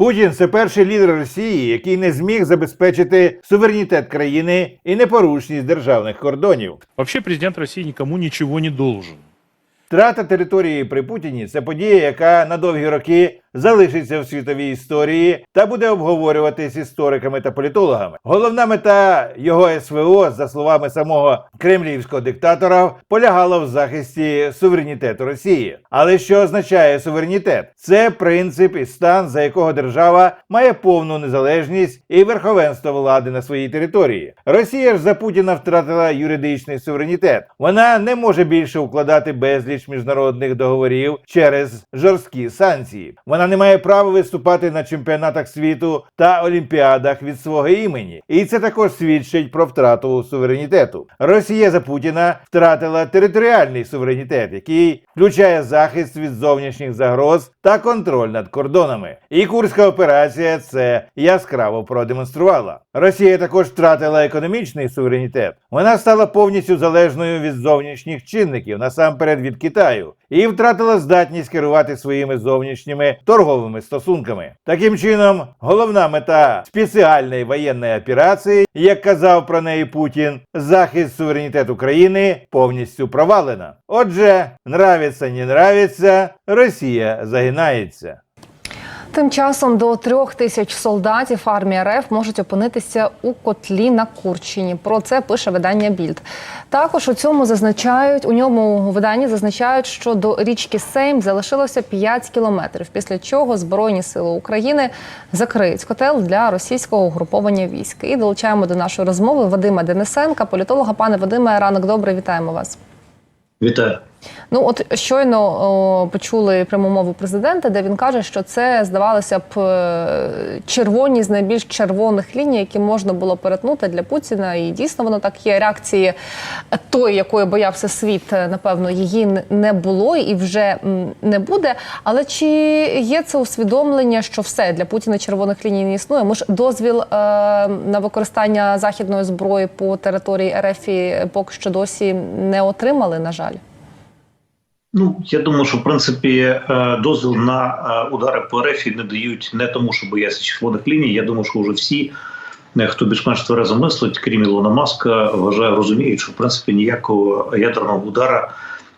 Путін це перший лідер Росії, який не зміг забезпечити суверенітет країни і непорушність державних кордонів. Взагалі президент Росії нікому нічого не должен. Втрата території при Путіні це подія, яка на довгі роки залишиться в світовій історії та буде обговорюватись істориками та політологами. Головна мета його СВО, за словами самого кремлівського диктатора, полягала в захисті суверенітету Росії. Але що означає суверенітет? Це принцип і стан, за якого держава має повну незалежність і верховенство влади на своїй території. Росія ж за Путіна втратила юридичний суверенітет. Вона не може більше укладати безліч міжнародних договорів через жорсткі санкції. Вона не має права виступати на чемпіонатах світу та олімпіадах від свого імені, і це також свідчить про втрату суверенітету. Росія за Путіна втратила територіальний суверенітет, який включає захист від зовнішніх загроз та контроль над кордонами. І курська операція це яскраво продемонструвала. Росія також втратила економічний суверенітет. Вона стала повністю залежною від зовнішніх чинників, насамперед від Китаю, і втратила здатність керувати своїми зовнішніми торговими стосунками. Таким чином, головна мета спеціальної воєнної операції, як казав про неї Путін, захист суверенітету країни повністю провалена. Отже, нравиться, не нравиться, Росія загинається. Тим часом до трьох тисяч солдатів армії РФ можуть опинитися у котлі на Курщині. Про це пише видання Більд. Також у цьому зазначають у ньому виданні зазначають, що до річки Сейм залишилося 5 кілометрів. Після чого Збройні сили України закриють котел для російського угруповання військ. І долучаємо до нашої розмови Вадима Денисенка, політолога. Пане Вадиме, ранок добрий, вітаємо вас. Вітаю. Ну от щойно о, почули пряму мову президента, де він каже, що це здавалося б е, червоні з найбільш червоних ліній, які можна було перетнути для Путіна. І дійсно воно так є. Реакції тої, якої боявся світ, е, напевно, її не було і вже не буде. Але чи є це усвідомлення, що все для Путіна червоних ліній не існує? Ми ж дозвіл е, на використання західної зброї по території РФ поки що досі не отримали, на жаль. Ну я думаю, що в принципі е, дозвіл на е, удари по РФ не дають не тому, що бояться червоних ліній. Я думаю, що вже всі, е, хто більш-менш тверезо мислить, крім Ілона Маска, вважає, розуміють, що в принципі ніякого ядерного удара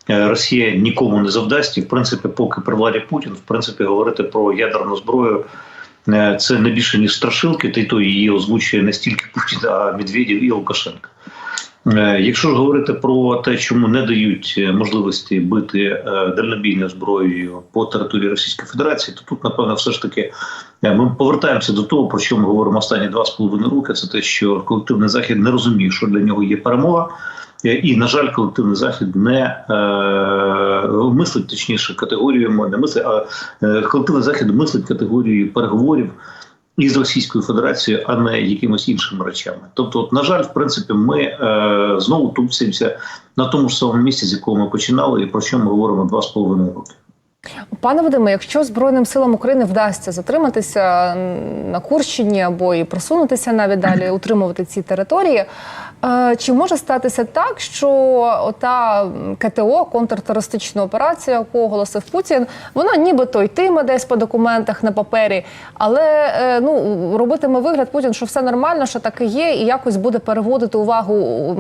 Росія нікому не завдасть. І в принципі, поки при владі Путін, в принципі, говорити про ядерну зброю. Це не більше ніж страшилки, та й то її озвучує не стільки Путін, а Медведєв і Лукашенко. Е, Якщо ж говорити про те, чому не дають е, можливості бити е, дальнобійною зброєю по території Російської Федерації, то тут напевно все ж таки ми повертаємося до того, про що ми говоримо останні два з половиною роки. Це те, що колективний захід не розуміє, що для нього є перемога. І, на жаль, колективний захід не е, мислить точніше категоріями, не мислить, а е, колективний захід мислить категорією переговорів із Російською Федерацією, а не якимось іншими речами. Тобто, от, на жаль, в принципі, ми е, знову тупцемося на тому ж самому місці, з якого ми починали, і про що ми говоримо два з половиною роки. Пане Вадиме, якщо Збройним силам України вдасться затриматися на Курщині або і просунутися навіть далі, утримувати ці території, чи може статися так, що ота КТО, контртерористична операція, яку оголосив Путін, вона нібито йтиме десь по документах на папері, але е, ну робитиме вигляд Путін, що все нормально, що так і є, і якось буде переводити увагу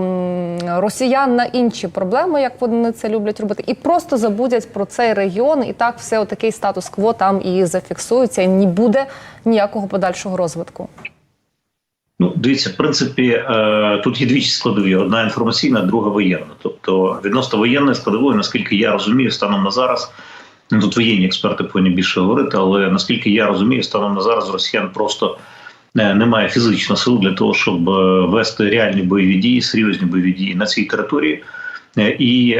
росіян на інші проблеми, як вони це люблять робити, і просто забудять про цей регіон, і так все отакий статус-кво там і зафіксується, і не буде ніякого подальшого розвитку. Ну, дивіться, в принципі, е, тут є дві складові: одна інформаційна, друга воєнна. Тобто, відносно воєнної складової, наскільки я розумію, станом на зараз. Ну, тут воєнні експерти повинні більше говорити, але наскільки я розумію, станом на зараз росіян просто е, немає фізично сил для того, щоб е, вести реальні бойові дії, серйозні бойові дії на цій території. І,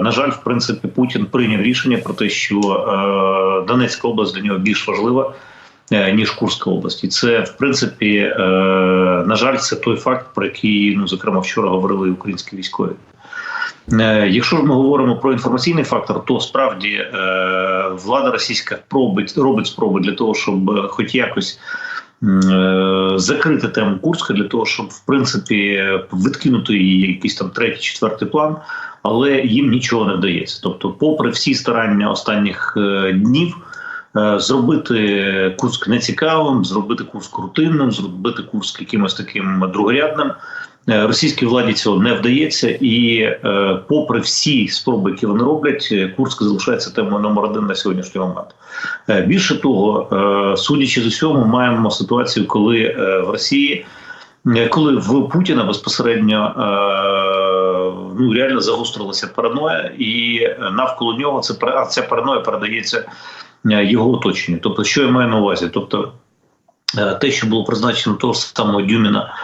на жаль, в принципі, Путін прийняв рішення про те, що Донецька область для нього більш важлива. Е, Ніж Курська область, і це в принципі, е, на жаль, це той факт, про який ну зокрема вчора говорили українські військові. Е, Якщо ж ми говоримо про інформаційний фактор, то справді е, влада російська пробить робить спроби для того, щоб хоч якось е, закрити тему Курська, для того, щоб в принципі відкинути її якийсь там третій, четвертий план, але їм нічого не вдається. Тобто, попри всі старання останніх днів. Е, зробити Курськ нецікавим, зробити Курськ рутинним, зробити Курськ якимось таким другорядним. Е, Російській владі цього не вдається, і е, попри всі спроби, які вони роблять, Курськ залишається темою номер один на сьогоднішній момент. Більше того, судячи з усьому, маємо ситуацію, коли в Росії, коли в Путіна безпосередньо ну реально загострилася параноя, і навколо нього це ця параноя передається його оточенню. Тобто, що я маю на увазі? Тобто, е, те, що було призначено того самого Дюміна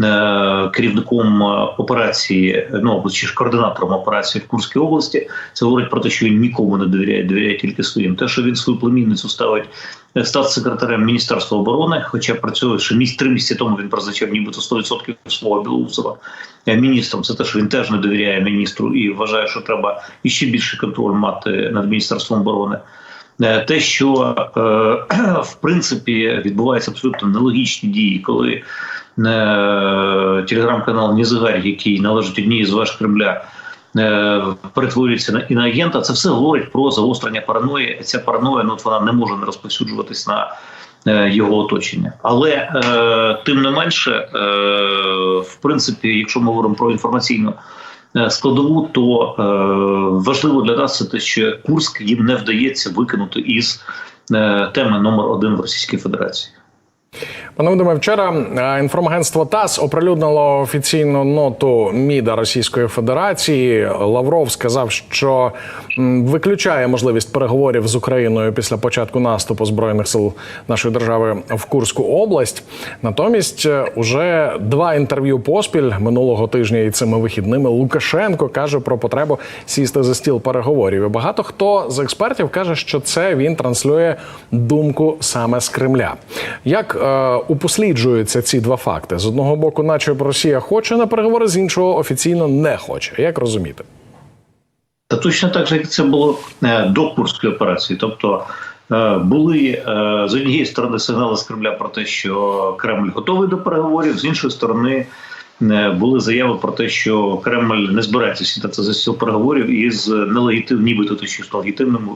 е, керівником е, операції, ну або чи ж координатором операції в Курській області, це говорить про те, що він нікому не довіряє, довіряє тільки своїм. Те, що він свою племінницю ставить е, статс-секретарем Міністерства оборони, хоча працює ще місяць три місяці тому він призначав нібито 100% свого Білоусова е, міністром. Це те, що він теж не довіряє міністру і вважає, що треба іще більше контроль мати над міністерством оборони. Е, Те, що е, в принципі відбуваються абсолютно нелогічні дії, коли е, телеграм-канал Нізигарь, який належить одній з веж Кремля, перетворюється на іноагента, це все говорить про загострення параної. Ця параноя ну, вона не може не розповсюджуватись на його оточення. Але тим не менше, в принципі, якщо ми говоримо про інформаційну складову, то е, важливо для нас це те, що Курськ їм не вдається викинути із е, теми номер один в Російській Федерації. Пане Вадиме, вчора е, інформагентство ТАСС оприлюднило офіційну ноту МІДа Російської Федерації. Лавров сказав, що виключає можливість переговорів з Україною після початку наступу збройних сил нашої держави в Курську область. Натомість, е, уже два інтерв'ю поспіль минулого тижня і цими вихідними Лукашенко каже про потребу сісти за стіл переговорів. І багато хто з експертів каже, що це він транслює думку саме з Кремля. Як е, упосліджуються ці два факти? З одного боку, наче Росія хоче на переговори, з іншого офіційно не хоче. Як розуміти? Та точно так же, як це було е, до Курської операції. Тобто е, були е, з однієї сторони сигнали з Кремля про те, що Кремль готовий до переговорів, з іншої сторони. Були заяви про те, що Кремль не збирається сідати за стіл переговорів із нелегітим, нібито точно легітимним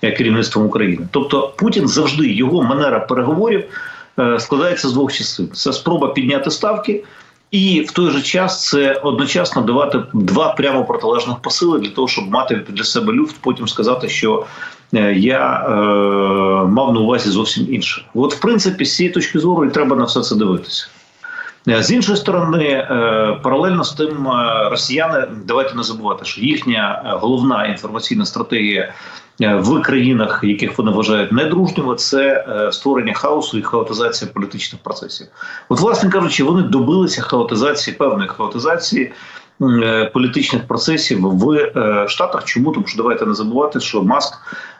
керівництвом України. Тобто Путін завжди його манера переговорів складається з двох частин: це спроба підняти ставки, і в той же час це одночасно давати два прямо протилежних посили для того, щоб мати для себе люфт, потім сказати, що е, я е, мав на увазі зовсім інше. От, в принципі, з цієї точки зору і треба на все це дивитися. Е, З іншої сторони, е, паралельно з тим, е, росіяни давайте не забувати, що їхня е, головна інформаційна стратегія е, в країнах, яких вони вважають недружніми, це е, створення хаосу і хаотизація політичних процесів. От, власне кажучи, вони добилися хаотизації певної хаотизації. е, Політичних процесів в е, Штатах. Чому тому що давайте не забувати, що Маск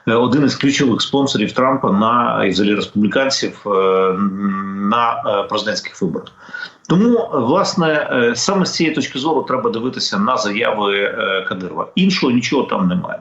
е, один із ключових спонсорів Трампа на і взагалі республіканців е, на е, президентських виборах. Тому е, власне е, саме з цієї точки зору треба дивитися на заяви е, Кадирова. Іншого нічого там немає.